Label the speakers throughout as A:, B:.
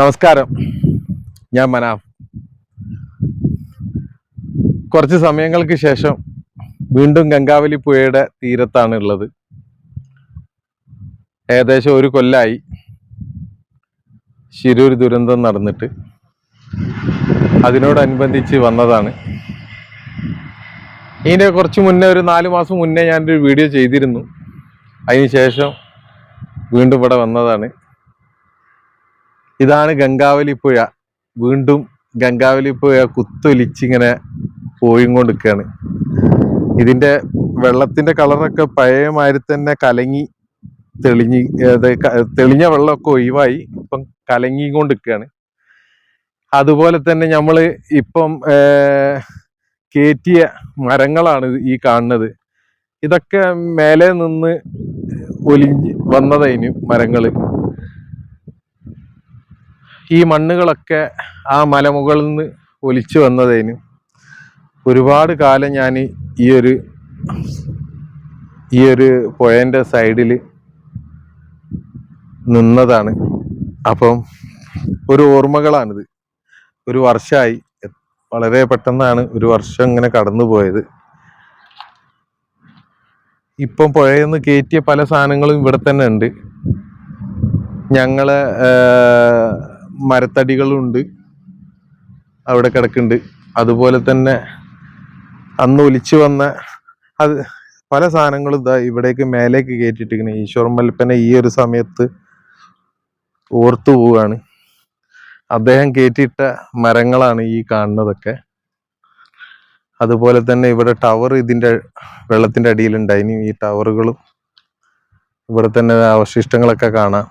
A: നമസ്കാരം. ഞാൻ മനാഫ്. കുറച്ച് സമയങ്ങൾക്ക് ശേഷം വീണ്ടും ഗംഗാവലി പുഴയുടെ തീരത്താണ് ഉള്ളത്. ഏകദേശം ഒരു കൊല്ലായി ശിരൂർ ദുരന്തം നടന്നിട്ട് അതിനോടനുബന്ധിച്ച് വന്നതാണ്. ഇതിന്റെ കുറച്ച് മുന്നേ ഒരു നാല് മാസം മുന്നേ ഞാനൊരു വീഡിയോ ചെയ്തിരുന്നു. അതിനുശേഷം വീണ്ടും ഇവിടെ വന്നതാണ്. ഇതാണ് ഗംഗാവലി പുഴ. വീണ്ടും ഗംഗാവലി പുഴ കുത്തൊലിച്ചിങ്ങനെ പോയിക്കൊണ്ടിരിക്കുകയാണ്. ഇതിന്റെ വെള്ളത്തിന്റെ കളറൊക്കെ പഴയ മാതിരി തന്നെ കലങ്ങി തെളിഞ്ഞ് തെളിഞ്ഞ വെള്ളമൊക്കെ ഒഴിവായി ഇപ്പം കലങ്ങിക്കൊണ്ടിരിക്കുകയാണ്. അതുപോലെ തന്നെ നമ്മൾ ഇപ്പം ഏർ, കേറ്റിയ മരങ്ങളാണ് ഈ കാണുന്നത്. ഇതൊക്കെ മേലെ നിന്ന് ഒലിഞ്ഞ് വന്നതതിന് മരങ്ങൾ. ഈ മണ്ണുകളൊക്കെ ആ മലമുകളിൽ നിന്ന് ഒലിച്ചു വന്നതിന് ഒരുപാട് കാലം ഞാൻ ഈ ഒരു ഈ ഒരു പുഴന്റെ സൈഡിൽ നിന്നതാണ്. അപ്പം ഒരു ഓർമ്മകളാണിത്. ഒരു വർഷമായി വളരെ പെട്ടെന്നാണ് ഒരു വർഷം ഇങ്ങനെ കടന്നു പോയത്. ഇപ്പം പുഴയിൽ നിന്ന് കയറ്റിയ പല സാധനങ്ങളും ഇവിടെ തന്നെ ഉണ്ട്. ഞങ്ങളെ മരത്തടികളുണ്ട്. അവിടെ കിടക്കുന്നുണ്ട്. അതുപോലെ തന്നെ അന്ന് ഒലിച്ചു വന്ന അത് പല സാധനങ്ങളും ഇതാ ഇവിടേക്ക് മേലേക്ക് കയറ്റിട്ടിരിക്കുന്നത് ഈശ്വർ മൽപ്പനെ ഈ ഒരു സമയത്ത് ഓർത്തു പോവുകയാണ്. അദ്ദേഹം കയറ്റിയിട്ട മരങ്ങളാണ് ഈ കാണുന്നതൊക്കെ. അതുപോലെ തന്നെ ഇവിടെ ടവർ ഇതിന്റെ വെള്ളത്തിന്റെ അടിയിലുണ്ടായിനി ഈ ടവറുകളും ഇവിടെ തന്നെ അവശിഷ്ടങ്ങളൊക്കെ കാണാം.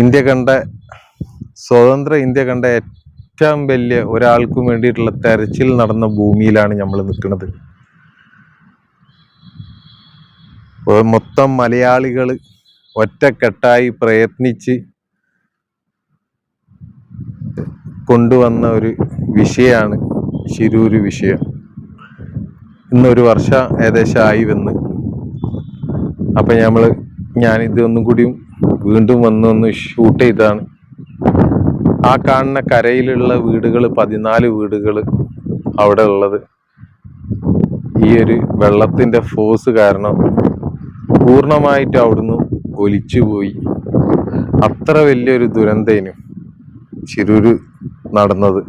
A: ഇന്ത്യ കണ്ട സ്വതന്ത്ര ഇന്ത്യ കണ്ട ഏറ്റവും വലിയ ഒരാൾക്കും വേണ്ടിയിട്ടുള്ള തെരച്ചിൽ നടന്ന ഭൂമിയിലാണ് നമ്മൾ നിൽക്കുന്നത്. മൊത്തം മലയാളികൾ ഒറ്റക്കെട്ടായി പ്രയത്നിച്ച് കൊണ്ടുവന്ന ഒരു വിഷയമാണ് ശിരൂര് വിഷയം. ഇന്നൊരു വർഷം ഏകദേശം ആയി വന്ന്. അപ്പം നമ്മൾ ഞാനിത് ഒന്നും കൂടിയും വീണ്ടും വന്ന് ഒന്ന് ഷൂട്ട് ചെയ്താണ്. ആ കാണുന്ന കരയിലുള്ള വീടുകൾ പതിനാല് വീടുകൾ അവിടെ ഉള്ളത്. ഈ ഒരു വെള്ളത്തിന്റെ ഫോഴ്സ് കാരണം പൂർണമായിട്ട് അവിടുന്ന് ഒലിച്ചു പോയി. അത്ര വലിയൊരു ദുരന്തേനു ചിരുരു നടന്നത്.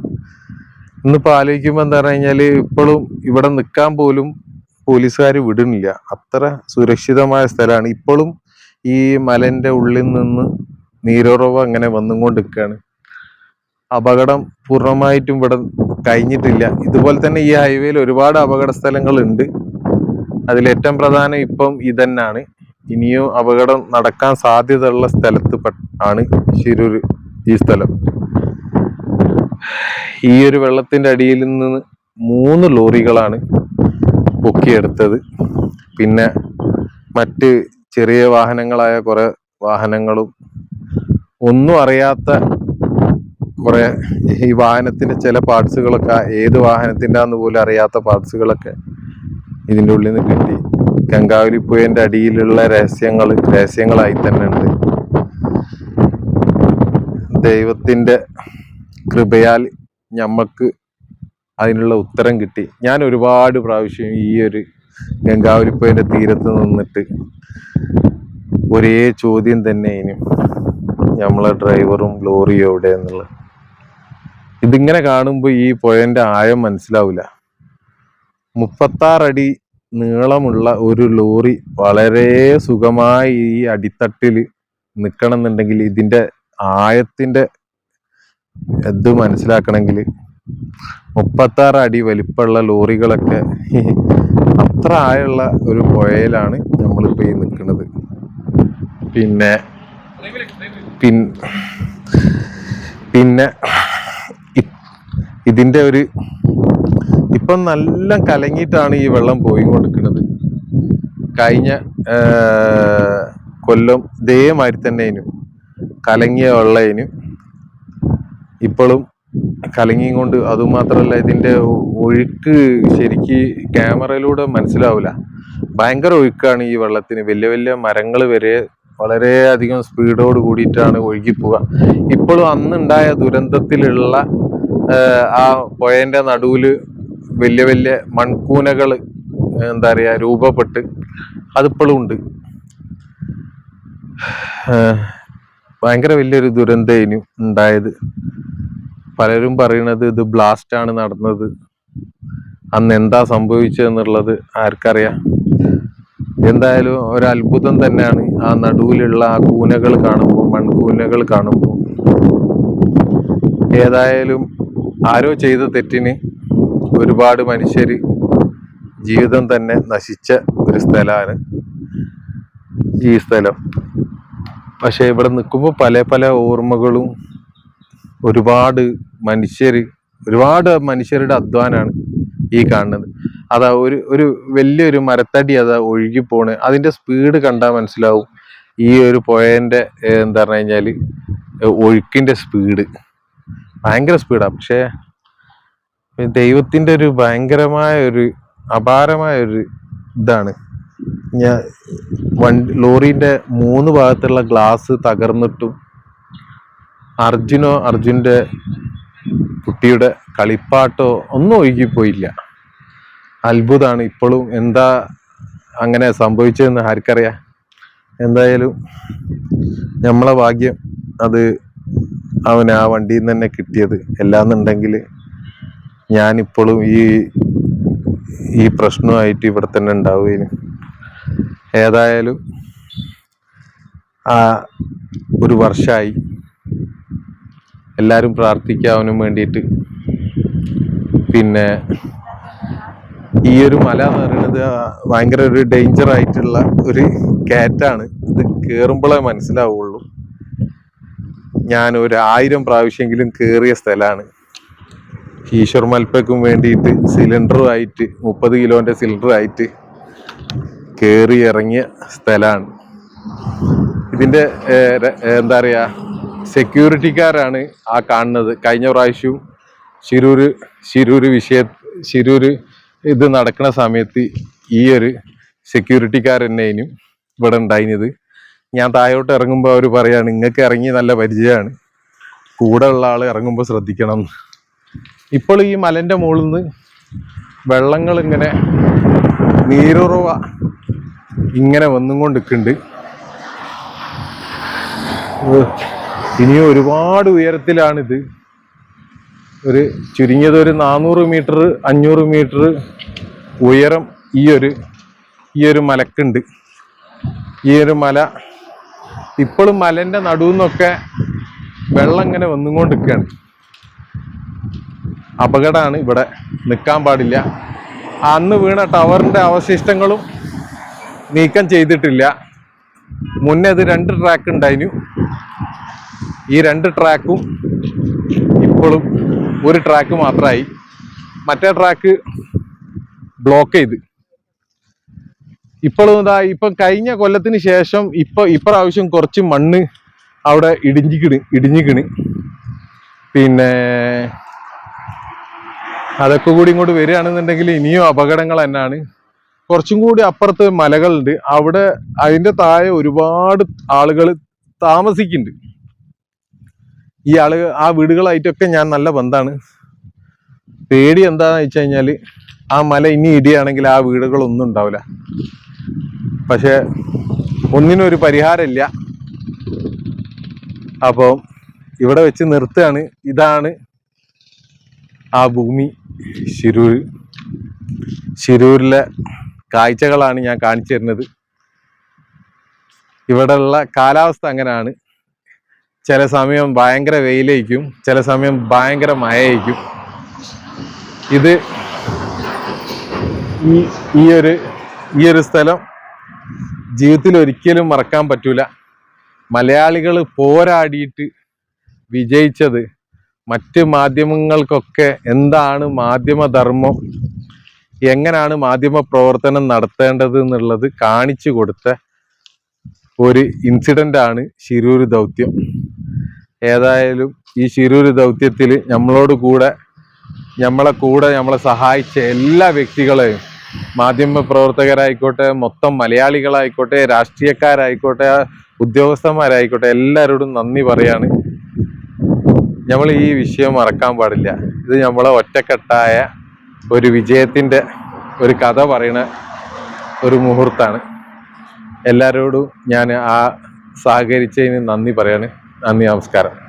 A: ഇന്നിപ്പോൾ ആലോചിക്കുമ്പോൾ എന്താ പറഞ്ഞു കഴിഞ്ഞാൽ ഇപ്പോഴും ഇവിടെ നിൽക്കാൻ പോലും പോലീസുകാർ വിടുന്നില്ല. അത്ര സുരക്ഷിതമായ സ്ഥലമാണ്. ഇപ്പോഴും ഈ മലന്റെ ഉള്ളിൽ നിന്ന് നീരുറവ് അങ്ങനെ വന്നുകൊണ്ടിരിക്കുകയാണ്. അപകടം പൂർണമായിട്ടും ഇവിടെ കഴിഞ്ഞിട്ടില്ല. ഇതുപോലെ തന്നെ ഈ ഹൈവേയിൽ ഒരുപാട് അപകട സ്ഥലങ്ങളുണ്ട്. അതിൽ ഏറ്റവും പ്രധാനം ഇപ്പം ഇതന്നാണ്. ഇനിയും അപകടം നടക്കാൻ സാധ്യതയുള്ള സ്ഥലത്ത് ആണ് ശിരൂർ ഈ സ്ഥലം. ഈ ഒരു വെള്ളത്തിന്റെ അടിയിൽ നിന്ന് മൂന്ന് ലോറികളാണ് പൊക്കിയെടുത്തത്. പിന്നെ മറ്റ് ചെറിയ വാഹനങ്ങളായ കുറെ വാഹനങ്ങളും ഒന്നും അറിയാത്ത കുറെ ഈ വാഹനത്തിന്റെ ചില പാർട്സുകളൊക്കെ ഏത് വാഹനത്തിന്റെ ആന്ന് പോലും അറിയാത്ത പാർട്സുകളൊക്കെ ഇതിന്റെ ഉള്ളിൽ നിന്ന് കിട്ടി. ഗംഗാവലി പുഴന്റെ അടിയിലുള്ള രഹസ്യങ്ങൾ രഹസ്യങ്ങളായി തന്നെ ഉണ്ട് ദൈവത്തിന്റെ കൃപയാൽ ഞമ്മക്ക് അതിനുള്ള ഉത്തരം കിട്ടി. ഞാൻ ഒരുപാട് പ്രാവശ്യം ഈ ഒരു ഗംഗാവലിപ്പുഴന്റെ തീരത്ത് നിന്നിട്ട് ഒരേ ചോദ്യം തന്നെ ഇനി. നമ്മളെ ഡ്രൈവറും ലോറിയും എവിടെ എന്നുള്ളത്. ഇതിങ്ങനെ കാണുമ്പോൾ ഈ പുഴന്റെ ആഴം മനസ്സിലാവില്ല മുപ്പത്താറടി നീളമുള്ള ഒരു ലോറി വളരെ സുഖമായി ഈ അടിത്തട്ടിൽ നിൽക്കണം എന്നുണ്ടെങ്കിൽ ഇതിന്റെ ആഴത്തിന്റെ ഇത് മനസ്സിലാക്കണമെങ്കിൽ മുപ്പത്താറ് അടി വലിപ്പമുള്ള ലോറികളൊക്കെ അത്ര ആയുള്ള ഒരു പുഴയിലാണ് നമ്മളിപ്പോ ഈ നിൽക്കുന്നത് പിന്നെ പിന്നെ ഇതിന്റെ ഒരു ഇപ്പം നല്ല കലങ്ങിയിട്ടാണ് ഈ വെള്ളം പോയിക്കൊണ്ടിരിക്കുന്നത്. കഴിഞ്ഞ കൊല്ലം ഇതേമാതിരി തന്നെ കലങ്ങിയ വെള്ളയിന് ഇപ്പോഴും കലങ്ങിയും കൊണ്ട് അതുമാത്രമല്ല ഇതിന്റെ ഒഴുക്ക് ശരിക്ക് ക്യാമറയിലൂടെ മനസ്സിലാവില്ല. ഭയങ്കര ഒഴുക്കാണ് ഈ വെള്ളത്തിന്. വലിയ വലിയ മരങ്ങൾ വരെ വളരെയധികം സ്പീഡോട് കൂടിയിട്ടാണ് ഒഴുകിപ്പോവുക ഇപ്പോഴും അന്നുണ്ടായ ദുരന്തത്തിലുള്ള ആ പുഴേന്റെ നടുവിൽ വലിയ വലിയ മൺകൂനകൾ എന്താ പറയുക രൂപപ്പെട്ട് അതിപ്പോഴും ഉണ്ട്. ഭയങ്കര വലിയൊരു ദുരന്തമായിരുന്നു ഉണ്ടായത്. പലരും പറയണത് ഇത് ബ്ലാസ്റ്റ് ആണ് നടന്നത്. അന്ന് എന്താ സംഭവിച്ചതെന്നുള്ളത് ആർക്കറിയാം. എന്തായാലും ഒരു അത്ഭുതം തന്നെയാണ് ആ നടുവിലുള്ള ആ കൂനകൾ കാണുമ്പോൾ മൺകൂനകൾ കാണുമ്പോൾ. ഏതായാലും ആരോ ചെയ്ത തെറ്റിന് ഒരുപാട് മനുഷ്യർ ജീവിതം തന്നെ നശിച്ച ഒരു സ്ഥലമാണ് ഈ സ്ഥലം. പക്ഷെ ഇവിടെ നിൽക്കുമ്പോൾ പല പല ഓർമ്മകളും ഒരുപാട് മനുഷ്യർ ഒരുപാട് മനുഷ്യരുടെ അധ്വാനാണ് ഈ കാണുന്നത്. അതാ ഒരു ഒരു വലിയൊരു മരത്തടി അതാ ഒഴുകി പോണ്. അതിന്റെ സ്പീഡ് കണ്ടാൽ മനസ്സിലാവും ഈ ഒരു പുഴേന്റെ എന്താ പറഞ്ഞു കഴിഞ്ഞാൽ ഒഴുക്കിന്റെ സ്പീഡ് ഭയങ്കര സ്പീഡാ പക്ഷേ ദൈവത്തിന്റെ ഒരു ഭയങ്കരമായ ഒരു അപാരമായ ഒരു ഇതാണ്. ഞാൻ വണ്ടി ലോറിന്റെ മൂന്ന് ഭാഗത്തുള്ള ഗ്ലാസ് തകർന്നിട്ടും അർജുനോ അർജുന്റെ കുട്ടിയുടെ കളിപ്പാട്ടോ ഒന്നും ഒഴുകിപ്പോയില്ല. അത്ഭുതമാണ് ഇപ്പോഴും. എന്താ അങ്ങനെ സംഭവിച്ചതെന്ന് ആർക്കറിയാ? എന്തായാലും നമ്മളെ ഭാഗ്യം അത് അവന് ആ വണ്ടിയിൽ നിന്ന് തന്നെ കിട്ടിയത്. എല്ലാന്നുണ്ടെങ്കിൽ ഞാനിപ്പോഴും ഈ ഈ പ്രശ്നമായിട്ട് ഇവിടെ തന്നെ ഉണ്ടാവുകയും ഏതായാലും ആ ഒരു വർഷമായി എല്ലാവരും പ്രാർത്ഥിക്കുക അവനും വേണ്ടിയിട്ട്. പിന്നെ ഈ ഒരു മല എന്ന് പറയുന്നത് ഭയങ്കര ഒരു ഡേഞ്ചർ ആയിട്ടുള്ള ഒരു കാറ്റാണ് ഇത് കയറുമ്പോഴേ മനസ്സിലാവുള്ളൂ. ഞാൻ ഒരു ആയിരം പ്രാവശ്യമെങ്കിലും കയറിയ സ്ഥലമാണ്. ഈശ്വർ മൽപ്പയ്ക്കും വേണ്ടിയിട്ട് സിലിണ്ടറുമായിട്ട് മുപ്പത് കിലോന്റെ സിലിണ്ടറായിട്ട് കയറി ഇറങ്ങിയ സ്ഥലമാണ്. ഇതിന്റെ എന്താ പറയാ സെക്യൂരിറ്റിക്കാരാണ് ആ കാണുന്നത്. കഴിഞ്ഞ പ്രാവശ്യവും ശിരൂര് ശിരൂര് വിഷയ ശിരൂര് ഇത് നടക്കുന്ന സമയത്ത് ഈ ഒരു സെക്യൂരിറ്റിക്കാരനേനും ഇവിടെ ഉണ്ടായിരുന്നത്. ഞാൻ താഴോട്ട് ഇറങ്ങുമ്പോൾ അവർ പറയാണ് നിങ്ങൾക്ക് ഇറങ്ങി നല്ല പരിചയമാണ്. കൂടെ ഉള്ള ആൾ ഇറങ്ങുമ്പോൾ ശ്രദ്ധിക്കണം. എന്ന്." ഇപ്പോൾ ഈ മലന്റെ മുകളിൽ നിന്ന് വെള്ളങ്ങൾ ഇങ്ങനെ നീരുറവ ഇങ്ങനെ വന്നും കൊണ്ടിരിക്കുന്നുണ്ട് ഇനിയും ഒരുപാട് ഉയരത്തിലാണിത്. ഒരു ചുരുങ്ങിയത് ഒരു നാനൂറ് മീറ്റർ അഞ്ഞൂറ് മീറ്റർ ഉയരം ഈ ഒരു ഈ ഒരു മലക്കുണ്ട്. ഈ ഒരു മല ഇപ്പോഴും മലന്റെ നടുവിൽ നിന്നൊക്കെ വെള്ളം ഇങ്ങനെ വന്നുകൊണ്ടിരിക്കുകയാണ്. അപകടമാണ് ഇവിടെ നിൽക്കാൻ പാടില്ല. അന്ന് വീണ ടവറിന്റെ അവശിഷ്ടങ്ങളും നീക്കം ചെയ്തിട്ടില്ല. മുന്നേ ഇത് രണ്ട് ട്രാക്ക് ഉണ്ടായിരുന്നു ഈ രണ്ട് ട്രാക്കും ഇപ്പോഴും ഒരു ട്രാക്ക് മാത്രമായി. മറ്റേ ട്രാക്ക് ബ്ലോക്ക് ചെയ്ത്. ഇപ്പോഴും ഇതാ ഇപ്പം കഴിഞ്ഞ കൊല്ലത്തിന് ശേഷം ഇപ്പൊ ഇപ്രാവശ്യം കുറച്ച് മണ്ണ് അവിടെ ഇടിഞ്ഞിക്കിണ് ഇടിഞ്ഞിക്കിണ്. പിന്നെ അതൊക്കെ കൂടി ഇങ്ങോട്ട് വരികയാണെന്നുണ്ടെങ്കിൽ ഇനിയും അപകടങ്ങൾ തന്നെയാണ്. കുറച്ചും കൂടി അപ്പുറത്ത് മലകളുണ്ട്. അവിടെ അതിന്റെ താഴെ ഒരുപാട് ആളുകൾ താമസിക്കുന്നുണ്ട്. ഈ ആൾ ആ വീടുകളായിട്ടൊക്കെ ഞാൻ നല്ല ബന്ധാണ്. പേടി എന്താന്ന് വെച്ച് കഴിഞ്ഞാൽ ആ മല ഇനി ഇടിയാണെങ്കിൽ ആ വീടുകളൊന്നും ഉണ്ടാവില്ല. പക്ഷെ ഒന്നിനും ഒരു പരിഹാരമില്ല. അപ്പോൾ ഇവിടെ വെച്ച് നിർത്തുകയാണ്. ഇതാണ് ആ ഭൂമി ശിരൂർ. ശിരൂരിലെ കാഴ്ചകളാണ് ഞാൻ കാണിച്ചു തരുന്നത്. ഇവിടെയുള്ള കാലാവസ്ഥ അങ്ങനെയാണ്. ചില സമയം ഭയങ്കര വെയിലേക്കും ചില സമയം ഭയങ്കര മഴയായിരിക്കും ഇത് ഈ ഈ ഒരു ഈ ഒരു സ്ഥലം ജീവിതത്തിൽ ഒരിക്കലും മറക്കാൻ പറ്റൂല. മലയാളികൾ പോരാടിയിട്ട് വിജയിച്ചത് മറ്റ് മാധ്യമങ്ങൾക്കൊക്കെ എന്താണ് മാധ്യമധർമ്മം? എങ്ങനെയാണ് മാധ്യമ പ്രവർത്തനം നടത്തേണ്ടത് എന്നുള്ളത് കാണിച്ചു കൊടുത്ത ഒരു ഇൻസിഡന്റ് ആണ് ശിരൂർ ദൗത്യം. ഏതായാലും ഈ ശിരൂർ ദൗത്യത്തിൽ നമ്മളോട് കൂടെ നമ്മളെ കൂടെ നമ്മളെ സഹായിച്ച എല്ലാ വ്യക്തികളെയും മാധ്യമ പ്രവർത്തകരായിക്കോട്ടെ മൊത്തം മലയാളികളായിക്കോട്ടെ രാഷ്ട്രീയക്കാരായിക്കോട്ടെ ഉദ്യോഗസ്ഥന്മാരായിക്കോട്ടെ എല്ലാവരോടും നന്ദി പറയാണ്. നമ്മൾ ഈ വിഷയം മറക്കാൻ പാടില്ല. ഇത് നമ്മളെ ഒറ്റക്കെട്ടായ ഒരു വിജയത്തിന്റെ ഒരു കഥ പറയുന്ന ഒരു മുഹൂർത്താണ്. എല്ലാവരോടും ഞാൻ ആ സഹകരിച്ചതിന് നന്ദി പറയാണ്. നന്ദി നമസ്കാരം.